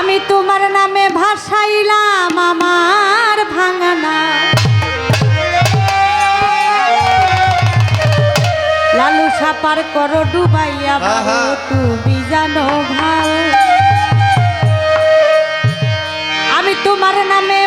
আমি তোমার নামে ভাসাইলাম আমার ভাঙানা লালু সাপার করো ডুবাইয়া তুমি জানো ভালো। আমি তোমার নামে